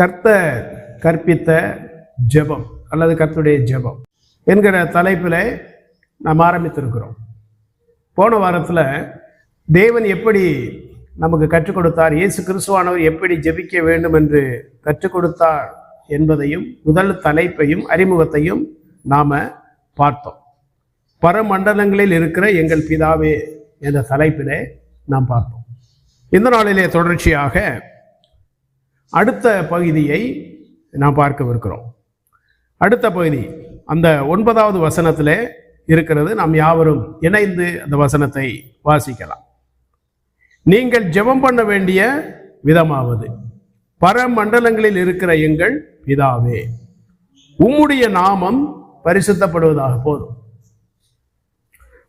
கர்த்த கற்பித்த ஜெபம் அல்லது கர்த்துடைய ஜெபம் என்கிற தலைப்பில் நாம் ஆரம்பித்திருக்கிறோம். போன வாரத்தில் தேவன் எப்படி நமக்கு கற்றுக் கொடுத்தார் இயேசு கிறிஸ்துவானவர் எப்படி ஜெபிக்க வேண்டும் என்று கற்றுக் கொடுத்தார் என்பதையும் முதல் தலைப்பையும் அறிமுகத்தையும் நாம் பார்த்தோம். பரமண்டலங்களில் இருக்கிற எங்கள் பிதாவே என்ற தலைப்பிலே நாம் பார்த்தோம். இந்த நாளிலே தொடர்ச்சியாக அடுத்த பகுதியை நாம் பார்க்கவிருக்கிறோம். அடுத்த பகுதி அந்த ஒன்பதாவது வசனத்தில் இருக்கிறது. நாம் யாவரும் இணைந்து அந்த வசனத்தை வாசிக்கலாம். நீங்கள் ஜெபம் பண்ண வேண்டிய விதமாவது. பரமண்டலங்களில் இருக்கிற எங்கள் பிதாவே உம்முடைய நாமம் பரிசுத்தப்படுவதாக போதும்.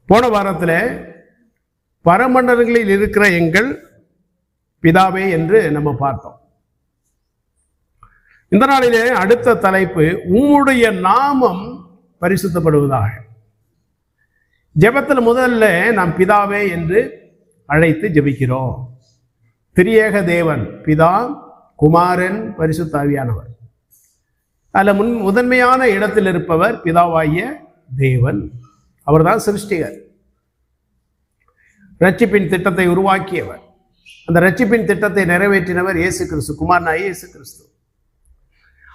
போன வாரத்தில் பரமண்டலங்களில் இருக்கிற எங்கள் பிதாவே என்று நம்ம பார்த்தோம். இந்த நாளிலே அடுத்த தலைப்பு உம்முடைய நாமம் பரிசுத்தப்படுவதாக. ஜெபத்தில் முதல்ல நாம் பிதாவே என்று அழைத்து ஜெபிக்கிறோம். திரியேக தேவன் பிதா குமாரன் பரிசுத்தாவியானவர் அதில் முன் முதன்மையான இடத்தில் இருப்பவர் பிதாவாகிய தேவன். அவர்தான் சிருஷ்டிகர். ரட்சிப்பின் திட்டத்தை உருவாக்கியவர். அந்த ரட்சிப்பின் திட்டத்தை நிறைவேற்றினவர் இயேசு கிறிஸ்து குமாரனாய் இயேசு கிறிஸ்து.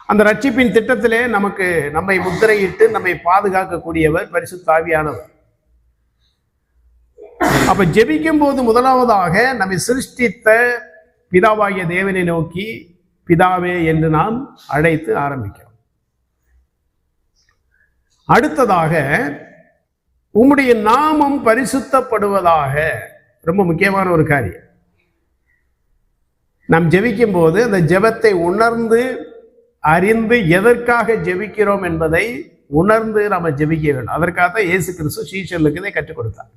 அந்த ரட்சிப்பின் திட்டத்திலே நமக்கு நம்மை முத்திரையிட்டு நம்மை பாதுகாக்கக்கூடியவர் பரிசுத்தாவியானவர் அப்ப ஜெபிக்கும் போது முதலாவதாக நம்மை சிருஷ்டித்த பிதாவாகிய தேவனை நோக்கி பிதாவே என்று நாம் அழைத்து ஆரம்பிக்கிறோம். அடுத்ததாக உம்முடைய நாமம் பரிசுத்தப்படுவதாக ரொம்ப முக்கியமான ஒரு காரியம். நாம் ஜெபிக்கும் போது அந்த ஜெபத்தை உணர்ந்து அறிந்து எதற்காக ஜெபிக்கிறோம் என்பதை உணர்ந்து நம்ம ஜெபிக்க வேண்டும். அதற்காக தான் இயேசு கிறிஸ்து சீஷர்களுக்கு இதை கற்றுக் கொடுத்தார்.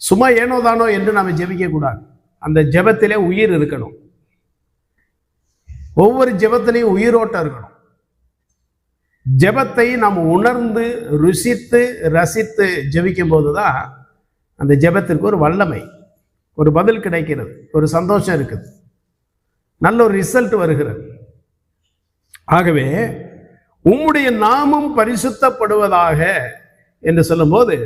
சும்மா ஏனோ தானோ என்று நாம் ஜெபிக்க கூடாது. அந்த ஜெபத்திலே உயிர் இருக்கணும். ஒவ்வொரு ஜெபத்திலையும் உயிரோட்டம் இருக்கணும். ஜெபத்தை நாம் உணர்ந்து ருசித்து ரசித்து ஜெபிக்கும் போது தான் அந்த ஜெபத்திற்கு ஒரு வல்லமை ஒரு பதில் கிடைக்கிறது ஒரு சந்தோஷம் இருக்குது. நல்ல ஒரு ரிசல்ட் வருகிறது. ஆகவே உம்முடைய நாமம் பரிசுத்தப்படுவதாக என்று சொல்லும்போது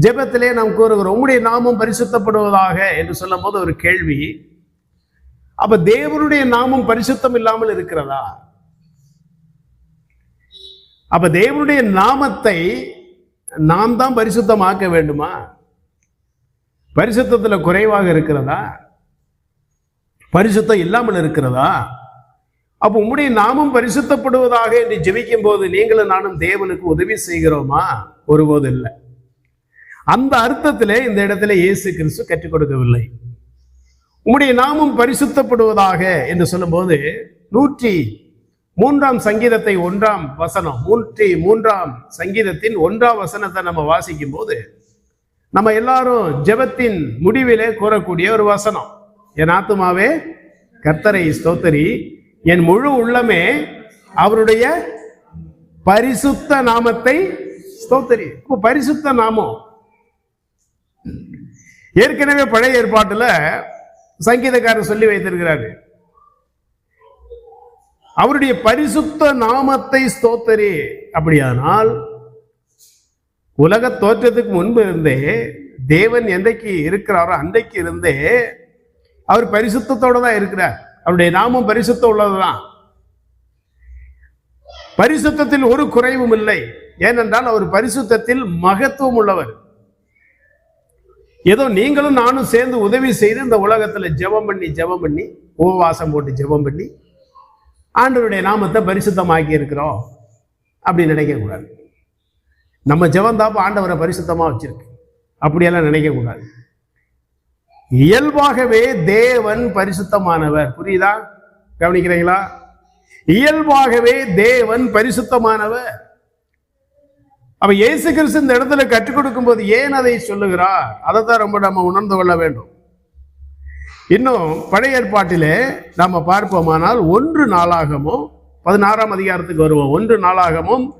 ஜெபத்திலே நாம் கூறுகிறோம் உம்முடைய நாமம் பரிசுத்தப்படுவதாக என்று சொல்லும்போது ஒரு கேள்வி அப்ப தேவனுடைய நாமம் பரிசுத்தம் இல்லாமல் இருக்கிறதா? அப்ப தேவனுடைய நாமத்தை நாம் தான் பரிசுத்தமாக்க வேண்டுமா? பரிசுத்தத்தில் குறைவாக இருக்கிறதா? பரிசுத்தம் இல்லாமல் இருக்கிறதா? அப்போ உம்முடைய நாமும் பரிசுத்தப்படுவதாக என்று ஜெபிக்கும் போது நீங்களும் நானும் தேவனுக்கு உதவி செய்கிறோமா? ஒருபோது இல்லை. அந்த அர்த்தத்திலே இந்த இடத்துல இயேசு கிறிஸ்து கற்றுக் கொடுக்கவில்லை. உம்முடைய நாமும் பரிசுத்தப்படுவதாக என்று சொல்லும்போது நூற்றி மூன்றாம் சங்கீதத்தை ஒன்றாம் வசனம் நூற்றி மூன்றாம் சங்கீதத்தின் ஒன்றாம் வசனத்தை நம்ம வாசிக்கும் போது நம்ம எல்லாரும் ஜெபத்தின் முடிவிலே கூறக்கூடிய ஒரு வசனம். என் ஆத்துமாவே கர்த்தரை ஸ்தோத்தரி. என் முழு உள்ளமே அவருடைய பரிசுத்த நாமத்தை ஸ்தோத்தரி. இப்போ பரிசுத்த நாமம். ஏற்கனவே பழைய ஏற்பாட்டுல சங்கீதக்காரர் சொல்லி வைத்திருக்கிறாரு. அவருடைய பரிசுத்த நாமத்தை ஸ்தோத்தரி. அப்படியானால் உலக தோற்றத்துக்கு முன்பு இருந்தே தேவன் எந்தைக்கு இருக்கிறாரோ அன்றைக்கு இருந்தே அவர் பரிசுத்தத்தோட தான் இருக்கிறார். அவருடைய நாமம் பரிசுத்தம் உள்ளதுதான். பரிசுத்தத்தில் ஒரு குறைவும் இல்லை. ஏனென்றால் அவர் பரிசுத்தத்தில் மகத்துவம் உள்ளவர். ஏதோ நீங்களும் நானும் சேர்ந்து உதவி செய்து இந்த உலகத்துல ஜெபம் பண்ணி ஜெபம் பண்ணி உபவாசம் போட்டு ஜெபம் பண்ணி ஆண்டவருடைய நாமத்தை பரிசுத்தமாக்கி இருக்கிறோம் அப்படி நினைக்கக்கூடாது நம்ம ஜெபம் தாப்ப ஆண்டவரை பரிசுத்தமா வச்சிருக்கு. அப்படியெல்லாம் நினைக்கக்கூடாது இயல்பாகவே தேவன் பரிசுத்தமானவர். புரியுதா? கவனிக்கிறீங்களா? இயல்பாகவே தேவன் பரிசுத்தமானவர். அப்ப இயேசு கிறிஸ்து இந்த இடத்துல கற்றுக் கொடுக்கும் போது ஏன் அதை சொல்லுகிறார்? அதை தான் ரொம்ப நம்ம உணர்ந்து கொள்ள வேண்டும். இன்னும் பழைய ஏற்பாட்டிலே நம்ம பார்ப்போமானால் ஒன்று நாளாகமும் பதினாறாம் அதிகாரத்துக்கு வருவோம். ஒன்று நாளாகமும்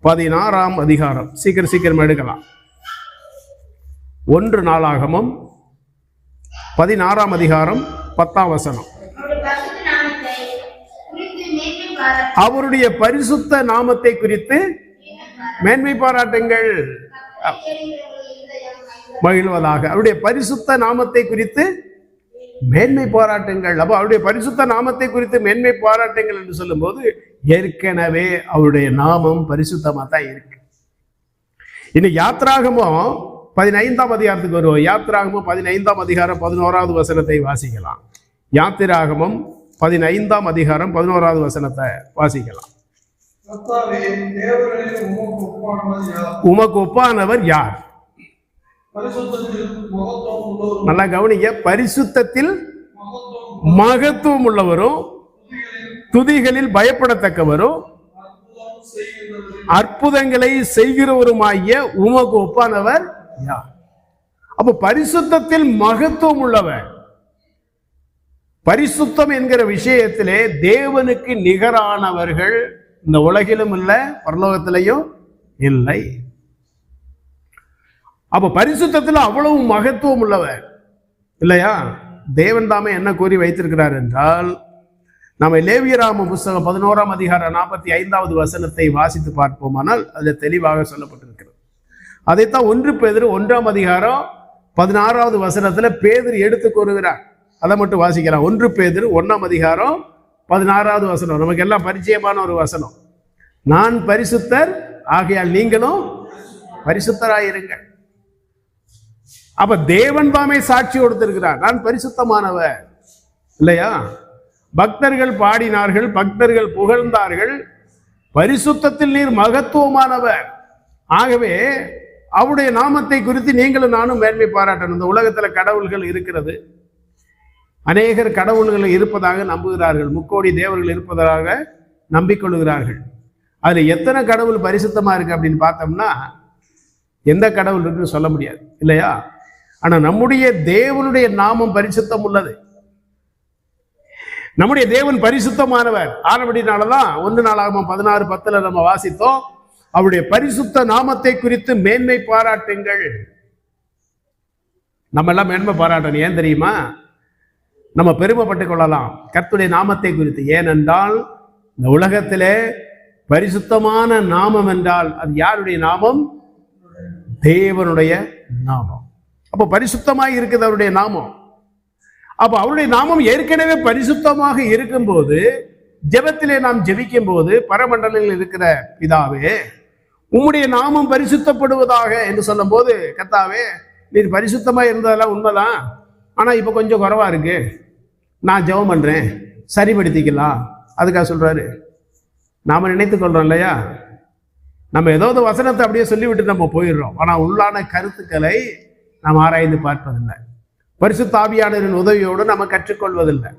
பதினாறாம் அதிகாரம். சீக்கிரம் சீக்கிரம் எடுக்கலாம். ஒன்று நாளாகமும் பதினாறாம் அதிகாரம் பத்தாம் வசனம். அவருடைய பரிசுத்த நாமத்தை குறித்து மேன்மை பாராட்டுங்கள். மகிழ்வதாக. அவருடைய பரிசுத்த நாமத்தை குறித்து மேன்மை பாராட்டுங்கள். அப்போ அவருடைய பரிசுத்த நாமத்தை குறித்து மேன்மை பாராட்டுங்கள் என்று சொல்லும்போது ஏற்கனவே அவருடைய நாமம் பரிசுத்தமா தான் இருக்கு. இனி யாத்ராகமும் பதினைந்தாம் அதிகாரத்துக்கு வருவோம். யாத்ராகமும் பதினைந்தாம் அதிகாரம் பதினோராவது வசனத்தை வாசிக்கலாம். யாத்திராகமும் பதினைந்தாம் அதிகாரம் பதினோராவது வசனத்தை வாசிக்கலாம். உமக்கு ஒப்பானவர் யார்? நல்லா கவனிங்க. பரிசுத்தத்தில் மகத்துவம் உள்ளவரும் துதிகளில் பயப்படத்தக்கவரும் அற்புதங்களை செய்கிறவருமாகிய உமக்கு ஒப்பானவர் யா. அப்ப பரிசுத்தத்தில் மகத்துவம் உள்ளவன் பரிசுத்தம் என்கிற விஷயத்திலே தேவனுக்கு நிகரானவர்கள் இந்த உலகிலும் இல்லை பரலோகத்திலையும் இல்லை. அப்ப பரிசுத்தத்தில் அவ்வளவு மகத்துவம் உள்ளவர் இல்லையா? தேவன் தாமே என்ன கூறி வைத்திருக்கிறார் என்றால் நம்ம லேவியராம புஸ்தகம் பதினோராம் அதிகாரம் நாற்பத்தி ஐந்தாவது வசனத்தை வாசித்து பார்ப்போமானால் அது தெளிவாக சொல்லப்பட்டிருக்கிறது. அதைத்தான் ஒன்று பேதர் ஒன்றாம் அதிகாரம் பதினாறாவது வசனத்துல பேதர் எடுத்து கூறுகிறார். அதை மட்டும் வாசிக்கலாம். ஒன்று பேதர் ஒன்றாம் அதிகாரம் பதினாறாவது வசனம். நமக்கு எல்லாம் பரிச்சயமான ஒரு வசனம். நான் பரிசுத்தர் ஆகையால் நீங்களும் பரிசுத்தராயிருங்கள். அப்ப தேவன் தாமே சாட்சி கொடுத்திருக்கிறார். நான் பரிசுத்தமானவர். இல்லையா? பக்தர்கள் பாடினார்கள் பக்தர்கள் புகழ்ந்தார்கள். பரிசுத்தத்தில் நீர் மகத்துவமானவர். ஆகவே அவருடைய நாமத்தை குறித்து நீங்களும் நானும் மேன்மை பாராட்டணும். இந்த உலகத்தில் கடவுள்கள் இருக்கிறது. அநேகர் கடவுள்கள் இருப்பதாக நம்புகிறார்கள். முக்கோடி தேவர்கள் இருப்பதாக நம்பிக்கொள்கிறார்கள். அதில் எத்தனை கடவுள் பரிசுத்தமாக இருக்கு அப்படின்னு பார்த்தோம்னா எந்த கடவுள் இருக்குன்னு சொல்ல முடியாது. இல்லையா? ஆனால் நம்முடைய தேவனுடைய நாமம் பரிசுத்தம் உள்ளது. நம்முடைய தேவன் பரிசுத்தமானவர். ஆனபடினாலதான் ஒன்று நாளாகும் பதினாறு பத்தில் நம்ம வாசித்தோம். அவருடைய பரிசுத்த நாமத்தை குறித்து மேன்மை பாராட்டுங்கள். நம்ம எல்லாம் மேன்மை பாராட்டணும். ஏன் தெரியுமா? நம்ம பெருமைப்பட்டுக் கொள்ளலாம். கர்த்துடைய நாமத்தை குறித்து. ஏனென்றால் இந்த உலகத்திலே பரிசுத்தமான நாமம் என்றால் அது யாருடைய நாமம்? தேவனுடைய நாமம். அப்போ பரிசுத்தமாய் இருக்குது அவருடைய நாமம். அப்ப அவருடைய நாமம் ஏற்கனவே பரிசுத்தமாக இருக்கும்போது ஜெபத்திலே நாம் ஜெபிக்கும் போது பரமண்டலில் இருக்கிற பிதாவே உம்முடைய நாமம் பரிசுத்தப்படுவதாக என்று சொல்லும்போது கத்தாவே நீர் பரிசுத்தமா இருந்ததெல்லாம் உண்மைதான். ஆனா இப்ப கொஞ்சம் குறவா இருக்கு. நான் ஜெபம் பண்றேன். சரிப்படுத்திக்கலாம். அதுக்காக சொல்றாரு. நாம நினைத்து கொள்றோம் இல்லையா? நம்ம ஏதாவது வசனத்தை அப்படியே சொல்லிவிட்டு நம்ம போயிடுறோம். ஆனா உள்ளான கருத்துக்களை நாம் ஆராய்ந்து பார்ப்பதில்லை. பரிசுத்தாவியானவரின் உதவியோடு நம்ம கற்றுக்கொள்வதில்லை.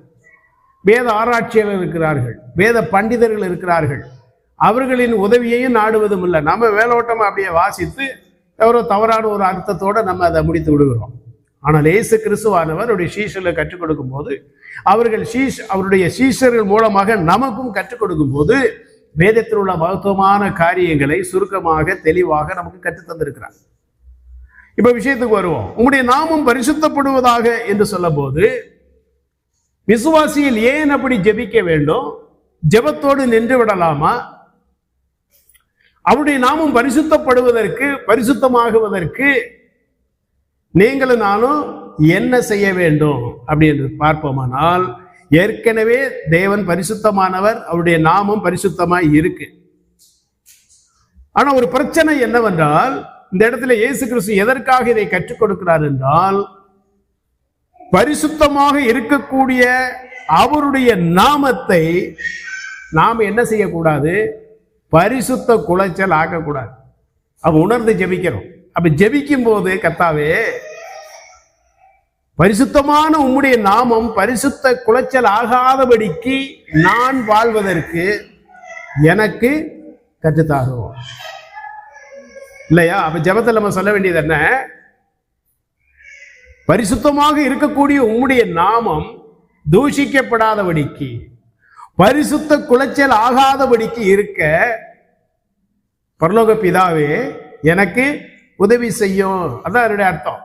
வேத ஆராய்ச்சியாளர் இருக்கிறார்கள். வேத பண்டிதர்கள் இருக்கிறார்கள். அவர்களின் உதவியையும் நாடுவதும் இல்லை. நம்ம வேலோட்டம் அப்படியே வாசித்து எவரோ தவறான ஒரு அர்த்தத்தோடு நம்ம அதை முடித்து விடுகிறோம். ஆனால் ஏசு கிறிஸ்துவானவர் அவருடைய சீஷர்களை கற்றுக் கொடுக்கும் போது அவர்கள் சீஷ் அவருடைய சீஷர்கள் மூலமாக நமக்கும் கற்றுக் கொடுக்கும் போது வேதத்தில் உள்ள மகத்துவமான காரியங்களை சுருக்கமாக தெளிவாக நமக்கு கற்றுத்தந்திருக்கிறார் இப்ப விஷயத்துக்கு வருவோம். உங்களுடைய நாமம் பரிசுத்தப்படுவதாக என்று சொல்லும்போது விசுவாசியில் ஏன் அப்படி ஜெபிக்க வேண்டும்? ஜெபத்தோடு நின்று விடலாமா? அவருடைய நாமம் பரிசுத்தப்படுவதற்கு பரிசுத்தமாகுவதற்கு நீங்களும் நானும் என்ன செய்ய வேண்டும் அப்படின்னு பார்ப்போமானால் ஏற்கனவே தேவன் பரிசுத்தமானவர் அவருடைய நாமம் பரிசுத்தமாய் இருக்கு. ஆனா ஒரு பிரச்சனை என்னவென்றால் இந்த இடத்துல இயேசு கிறிஸ்து எதற்காக இதை கற்றுக் கொடுக்கிறார் என்றால் பரிசுத்தமாக இருக்கக்கூடிய அவருடைய நாமத்தை நாம் என்ன செய்யக்கூடாது? பரிசுத்த குலைச்சல் ஆக்கக்கூடாது. அப்போ உணர்ந்து ஜெபிக்கிறோம் அப்போ ஜெபிக்கும் போது கத்தாவே பரிசுத்தமான உம்முடைய நாமம் பரிசுத்த குலைச்சல் ஆகாதபடிக்கு நான் வாழ்வதற்கு எனக்கு கற்றுத்தாரும். இல்லையா? அப்ப ஜெபத்தில் நம்ம சொல்ல வேண்டியது என்ன? பரிசுத்தமாக இருக்கக்கூடிய உம்முடைய நாமம் தூஷிக்கப்படாதபடிக்கு பரிசுத்த குலைச்சல் ஆகாதபடிக்கு இருக்க பரலோக பிதாவே எனக்கு உதவி செய்யும். அதான் அதனுடைய அர்த்தம்.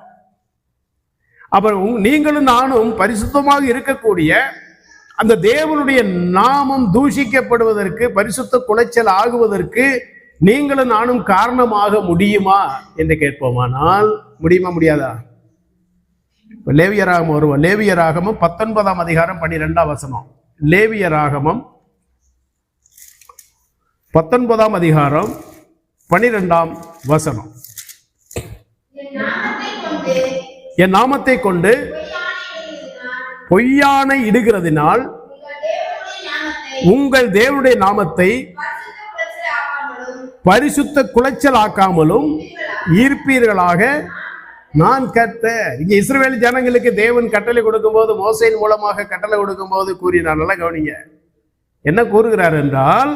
அப்புறம் நீங்களும் நானும் பரிசுத்தமாக இருக்கக்கூடிய அந்த தேவனுடைய நாமம் தூஷிக்கப்படுவதற்கு பரிசுத்த குலைச்சல் ஆகுவதற்கு நீங்களும் நானும் காரணமாக முடியுமா என்று கேட்போமானால் முடியுமா முடியாதா? இப்ப லேவியராகமம் வருவோம் லேவியராகமும் பத்தொன்பதாம் அதிகாரம் பன்னிரெண்டாம் வசனம். லேவியராகமம் பத்தொன்பதாம் அதிகாரம் பனிரெண்டாம் வசனம். என் நாமத்தை கொண்டு பொய்யானை இடுகிறதினால் உங்கள் தேவனுடைய நாமத்தை பரிசுத்த குலைச்சல் ஆக்காமலும் ஈர்ப்பீர்களாக நான் கர்த்தர் இங்க இஸ்ரேல் ஜனங்களுக்கு தேவன் கட்டளை கொடுக்கும்போது மோசையின் மூலமாக கட்டளை கொடுக்கும்போது கூறினார். நல்லா கவனிங்க. என்ன கூறுகிறார் என்றால்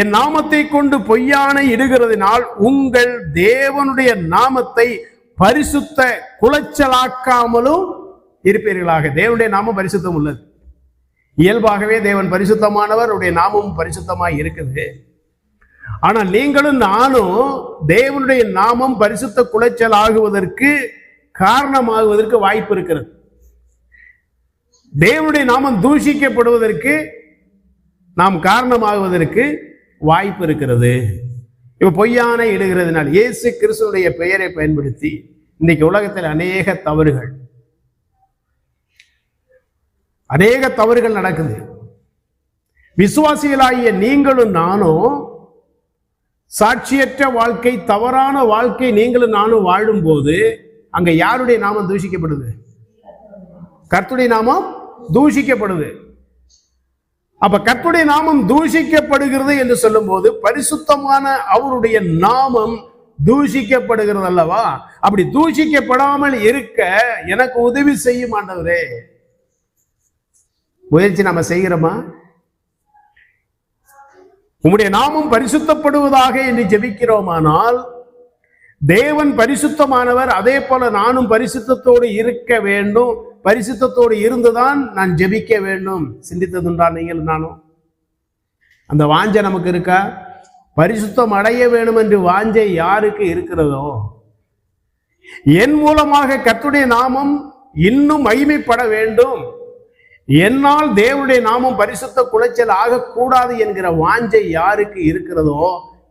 என் நாமத்தை கொண்டு பொய்யானை இடுகிறதினால் உங்கள் தேவனுடைய நாமத்தை பரிசுத்த குலைச்சலாக்காமலும் இருப்பீர்களாக. தேவனுடைய நாமம் பரிசுத்தம் உள்ளது. இயல்பாகவே தேவன் பரிசுத்தமானவர் உடைய நாமமும் பரிசுத்தமாக இருக்குது. ஆனால் நீங்களும் நானும் தேவனுடைய நாமம் பரிசுத்த குலைச்சல் ஆகுவதற்கு காரணமாகுவதற்கு வாய்ப்பு இருக்கிறது. தேவனுடைய நாமம் தூஷிக்கப்படுவதற்கு நாம் காரணமாகுவதற்கு வாய்ப்பு இருக்கிறது. இப்ப பொய்யான இடுகிறதுனால் இயேசு கிறிஸ்துடைய பெயரை பயன்படுத்தி இன்னைக்கு உலகத்தில் அநேக தவறுகள் அநேக தவறுகள் நடக்குது. விசுவாசிகளாகிய நீங்களும் நானும் சாட்சியற்ற வாழ்க்கை தவறான வாழ்க்கை நீங்களும் நானும் வாழும்போது அங்க யாருடைய நாமம் தூஷிக்கப்படுது? கர்த்துடைய நாமம் தூஷிக்கப்படுது. அப்ப கர்த்துடைய நாமம் தூஷிக்கப்படுகிறது என்று சொல்லும்போது பரிசுத்தமான அவருடைய நாமம் தூஷிக்கப்படுகிறது அல்லவா? அப்படி தூஷிக்கப்படாமல் இருக்க எனக்கு உதவி செய்யும் ஆண்டவரே. முயற்சி நம்ம செய்கிறோமா? உம்முடைய நாமம் பரிசுத்தப்படுவதாக என்று ஜெபிக்கிறோமானால் தேவன் பரிசுத்தமானவர் அதே போல நானும் பரிசுத்தத்தோடு இருக்க வேண்டும். பரிசுத்தத்தோடு இருந்துதான் நான் ஜெபிக்க வேண்டும். சிந்தித்ததுண்டா நீங்கள் நானும் அந்த வாஞ்சை நமக்கு இருக்கா? பரிசுத்தம் அடைய வேண்டும் என்று வாஞ்சை யாருக்கு இருக்கிறதோ? என் மூலமாக கத்துடைய நாமம் இன்னும் மகிமைப்பட வேண்டும். என்னால் தேவனுடைய நாமம் பரிசுத்த குலைச்சல் ஆகக்கூடாது என்கிற வாஞ்சை யாருக்கு இருக்கிறதோ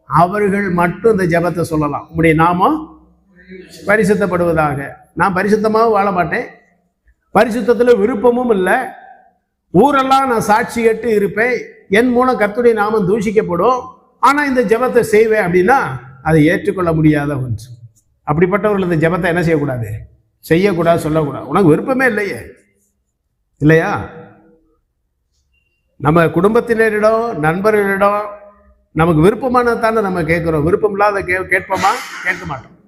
அவர்கள் மட்டும் இந்த ஜெபத்தை சொல்லலாம். உங்களுடைய நாமம் பரிசுத்தப்படுவதாக. நான் பரிசுத்தமாக வாழ மாட்டேன். பரிசுத்தத்தில் விருப்பமும் இல்லை. ஊரெல்லாம் நான் சாட்சி கேட்டு இருப்பேன். என் மூலம் கத்துடைய நாமம் தூஷிக்கப்படும். ஆனால் இந்த ஜெபத்தை செய்வேன் அப்படின்னா அதை ஏற்றுக்கொள்ள முடியாத ஒன்று. அப்படிப்பட்டவர்கள் இந்த ஜெபத்தை என்ன செய்யக்கூடாது? செய்யக்கூடாது சொல்லக்கூடாது. உனக்கு விருப்பமே இல்லையே. இல்லையா? நம்ம குடும்பத்தினரிடம் நண்பர்களிடம் நமக்கு விருப்பமானதானே நம்ம கேட்கிறோம். விருப்பம் இல்லாத கே கேட்போமா? கேட்க மாட்டோம்.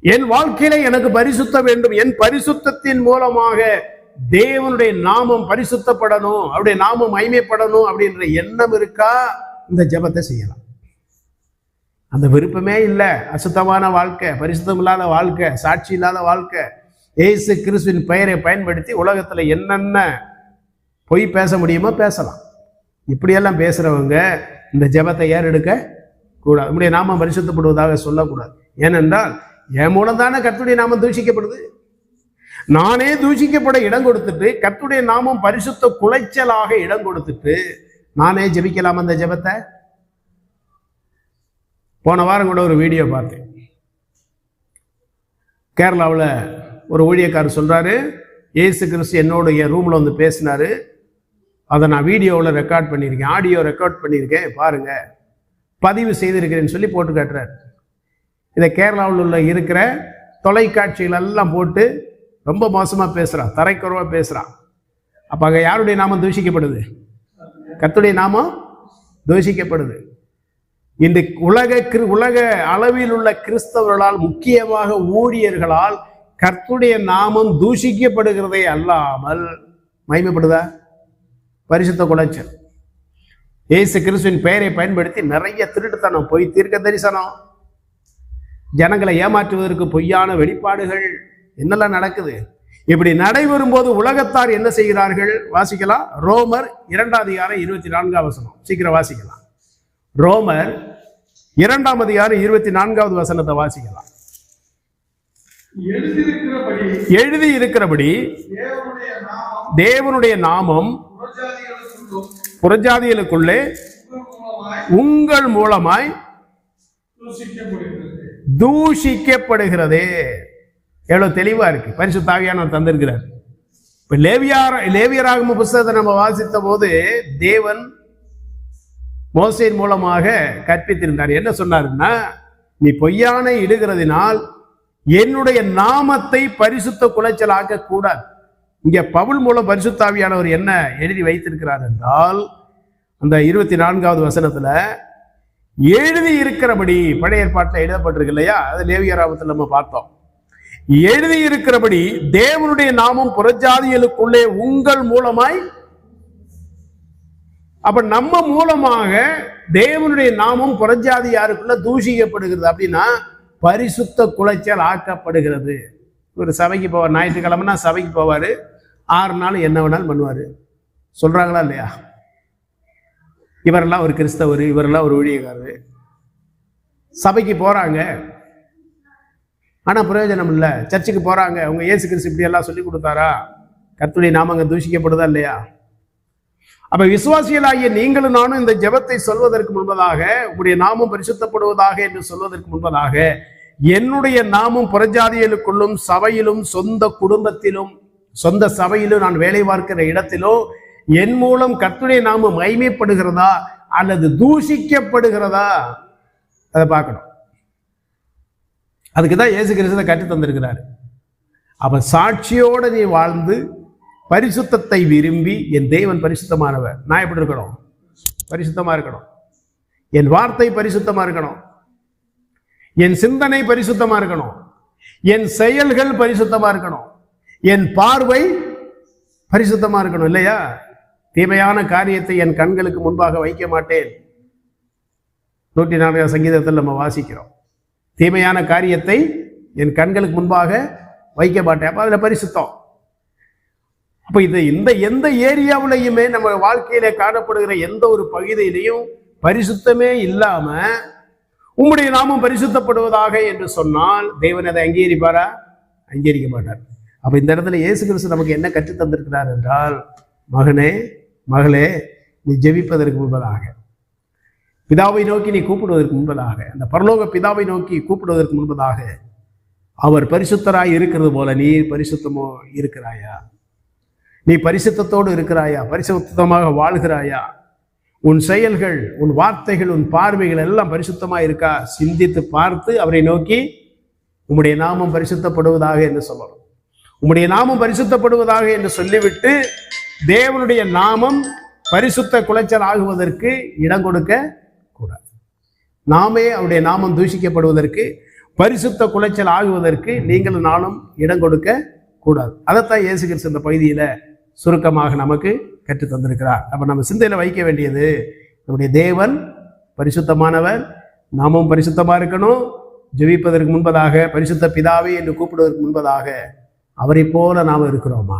என் வாழ்க்கையில எனக்கு பரிசுத்த வேண்டும். என் பரிசுத்தத்தின் மூலமாக தேவனுடைய நாமம் பரிசுத்தப்படணும். அவருடைய நாமம் மகிமைப்படணும் அப்படின்ற எண்ணம் இருக்கா? இந்த ஜெபத்தை செய்யலாம். அந்த விருப்பமே இல்லை. அசுத்தமான வாழ்க்கை பரிசுத்தம் இல்லாத வாழ்க்கை சாட்சி இல்லாத வாழ்க்கை. ஏசு கிறிஸ்துவின் பெயரை பயன்படுத்தி உலகத்தில் என்னென்ன பொய் பேச முடியுமோ பேசலாம். இப்படியெல்லாம் பேசுகிறவங்க இந்த ஜெபத்தை ஏறெடுக்க கூடாது? நம்முடைய நாமம் பரிசுத்தப்படுவதாக சொல்லக்கூடாது. ஏனென்றால் என் மூலம் தானே கத்துடைய நாமம் தூஷிக்கப்படுது? நானே தூஷிக்கப்பட இடம் கொடுத்துட்டு கத்துடைய நாமம் பரிசுத்த குலைச்சலாக இடம் கொடுத்துட்டு நானே ஜெபிக்கலாம் அந்த ஜெபத்தை? போன வாரம் கூட ஒரு வீடியோ பார்த்தேன். கேரளாவில் ஒரு ஊழியக்காரர் சொல்கிறாரு ஏசு கிறிஸ்து என்னோட என் வந்து பேசினாரு. அதை நான் வீடியோவில் ரெக்கார்ட் பண்ணியிருக்கேன் ஆடியோ ரெக்கார்ட் பண்ணியிருக்கேன் பாருங்க. பதிவு செய்திருக்கிறேன்னு சொல்லி போட்டு காட்டுறாரு. இதை கேரளாவில் உள்ள இருக்கிற தொலைக்காட்சிகள் எல்லாம் போட்டு ரொம்ப மோசமாக பேசுகிறான் தரைக்குறவாக பேசுகிறான் அப்போ அங்கே யாருடைய நாமம் தூஷிக்கப்படுது? கத்துடைய நாமம் தூஷிக்கப்படுது. இன்று உலக கிரு உலக அளவில் உள்ள கிறிஸ்தவர்களால் முக்கியமாக ஊழியர்களால் கர்த்துடைய நாமம் தூஷிக்கப்படுகிறதே அல்லாமல் மகிமைப்படுதா? பரிசுத்த குலைச்சல் இயேசு கிறிஸ்துவின் பெயரை பயன்படுத்தி நிறைய திருட்டுத்தனம் பொய் தீர்க்க தரிசனம் ஜனங்களை ஏமாற்றுவதற்கு பொய்யான வெளிப்பாடுகள் என்னெல்லாம் நடக்குது? இப்படி நடைபெறும் போது உலகத்தார் என்ன செய்கிறார்கள்? வாசிக்கலாம். ரோமர் இரண்டாம் அதிகாரம் இருபத்தி நான்காம் வசனம். சீக்கிரம் வாசிக்கலாம். ரோமர் இரண்டாம் அதிகாரம் இருபத்தி நான்காவது வசனத்தை வாசிக்கலாம். எழுதி இருக்கிறபடி தேவனுடைய நாமம் புறஜாதிகளுக்குள்ளே உங்கள் மூலமாய் தூஷிக்கப்படுகிறதே எவ்வளவு தெளிவா இருக்கு. பரிசுத்தாவியானவர் தந்திருக்கிறார். இப்ப லேவியார் லேவியராகம புஸ்தகத்தை நம்ம வாசித்த போது தேவன் மோசையின் மூலமாக கற்பித்திருந்தார். என்ன சொன்னாருன்னா நீ பொய்யானை இடுகிறதினால் என்னுடைய நாமத்தை பரிசுத்த குலைச்சல் ஆக்கக்கூடாது இங்க பவுல் மூலம் பரிசுத்தாவியானவர் என்ன எழுதி வைத்திருக்கிறார் என்றால் அந்த இருபத்தி நான்காவது வசனத்துல எழுதி இருக்கிறபடி பழைய ஏற்பாட்டில் எழுதப்பட்டிருக்கு இல்லையா? அது லேவியராபத்தில் நம்ம பார்த்தோம். எழுதி இருக்கிறபடி தேவனுடைய நாமம் புறஜாதிகளுக்குள்ளே உங்கள் மூலமாய் அப்ப நம்ம மூலமாக தேவனுடைய நாமம் புறஜாதியாருக்குள்ள தூஷிக்கப்படுகிறது. அப்படின்னா பரிசுத்த குலைச்சல் ஆக்கப்படுகிறது. ஒரு சபைக்கு போவார். ஞாயிற்றுக்கிழமைனா சபைக்கு போவார். ஆறு நாள் என்ன வேணாலும் பண்ணுவார். சொல்கிறாங்களா இல்லையா? இவரெல்லாம் ஒரு கிறிஸ்தவர் இவரெல்லாம் ஒரு ஊழியக்காரர். சபைக்கு போகிறாங்க ஆனால் பிரயோஜனம் இல்லை. சர்ச்சுக்கு போகிறாங்க அவங்க ஏசு கிறிஸ்து இப்படியெல்லாம் சொல்லி கொடுத்தாரா? கத்துடைய நாமங்க தூஷிக்கப்படுதா இல்லையா? அப்ப விசுவாசிகளாகிய நீங்களும் நானும் இந்த ஜெபத்தை சொல்வதற்கு முன்பதாக உங்களுடைய நாமம் பரிசுத்தப்படுவதாக என்று சொல்வதற்கு முன்பதாக என்னுடைய நாமும் புறஜாதிகளுக்குள்ளும் சபையிலும் சொந்த குடும்பத்திலும் சொந்த சபையிலும் நான் வேலை பார்க்கிற இடத்திலும் என் மூலம் கத்துடைய நாமம் மைமைப்படுகிறதா அல்லது தூஷிக்கப்படுகிறதா? அதை பார்க்கணும். அதுக்கு தான் இயேசு கிறிஸ்துவை கற்று தந்திருக்கிறாரு அப்ப சாட்சியோட நீ வாழ்ந்து பரிசுத்தத்தை விரும்பி என் தேவன் பரிசுத்தமானவர். நான் எப்படி இருக்கணும்? பரிசுத்தமா இருக்கணும். என் வார்த்தை பரிசுத்தமா இருக்கணும். என் சிந்தனை பரிசுத்தமா இருக்கணும். என் செயல்கள் பரிசுத்தமா இருக்கணும். என் பார்வை பரிசுத்தமா இருக்கணும் இல்லையா? தீமையான காரியத்தை என் கண்களுக்கு முன்பாக வைக்க மாட்டேன். நூற்றி நான்காம் சங்கீதத்தில் நம்ம வாசிக்கிறோம். தீமையான காரியத்தை என் கண்களுக்கு முன்பாக வைக்க மாட்டேன். அப்போ அதில் பரிசுத்தம். அப்போ இது இந்த எந்த ஏரியாவிலையுமே நம்ம வாழ்க்கையில காணப்படுகிற எந்த ஒரு பகுதியிலையும் பரிசுத்தமே இல்லாம உம்முடைய நாமம் பரிசுத்தப்படுவதாக என்று சொன்னால் தேவன் அதை அங்கீகரிப்பாரா? அங்கீகரிக்க மாட்டார். அப்ப இந்த இடத்துல இயேசு கிறிஸ்து நமக்கு என்ன கற்று தந்திருக்கிறார் என்றால் மகனே மகளே நீ ஜெபிப்பதற்கு முன்பதாக. பிதாவை நோக்கி நீ கூப்பிடுவதற்கு முன்பதாக. அந்த பரலோக பிதாவை நோக்கி கூப்பிடுவதற்கு முன்பதாக. அவர் பரிசுத்தராய் இருக்கிறது போல நீ பரிசுத்தமோ இருக்கிறாயா? நீ பரிசுத்தத்தோடு இருக்கிறாயா? பரிசுத்தமாக வாழ்கிறாயா? உன் செயல்கள் உன் வார்த்தைகள் உன் பார்வைகள் எல்லாம் பரிசுத்தமாக இருக்கா? சிந்தித்து பார்த்து அவரை நோக்கி உம்முடைய நாமம் பரிசுத்தப்படுவதாக என்று சொல்லணும். உம்முடைய நாமம் பரிசுத்தப்படுவதாக என்று சொல்லிவிட்டு தேவனுடைய நாமம் பரிசுத்த குலைச்சல் ஆகுவதற்கு இடம் கொடுக்க கூடாது. நாமே அவருடைய நாமம் தூஷிக்கப்படுவதற்கு பரிசுத்த குலைச்சல் ஆகுவதற்கு நீங்களும் நானும் இடம் கொடுக்க கூடாது. அதைத்தான் இயேசுகிற இந்த பகுதியில் சுருக்கமாக நமக்கு கற்றுத் தந்திருக்கிறார். அப்போ நம்ம சிந்தையில் வைக்க வேண்டியது நம்முடைய தேவன் பரிசுத்தமானவர். நாமும் பரிசுத்தமாக இருக்கணும். ஜெபிப்பதற்கு முன்பதாக பரிசுத்த பிதாவே என்று கூப்பிடுவதற்கு முன்பதாக அவரை போல நாம் இருக்கிறோமா?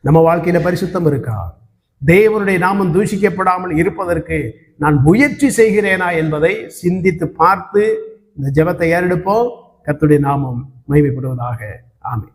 நம்ம வாழ்க்கையில் பரிசுத்தம் இருக்கா? தேவனுடைய நாமம் தூஷிக்கப்படாமல் இருப்பதற்கு நான் முயற்சி செய்கிறேனா என்பதை சிந்தித்து பார்த்து இந்த ஜெபத்தை ஏறெடுப்போம். கத்துடைய நாமம் மகிமைப்படுவதாக. ஆமை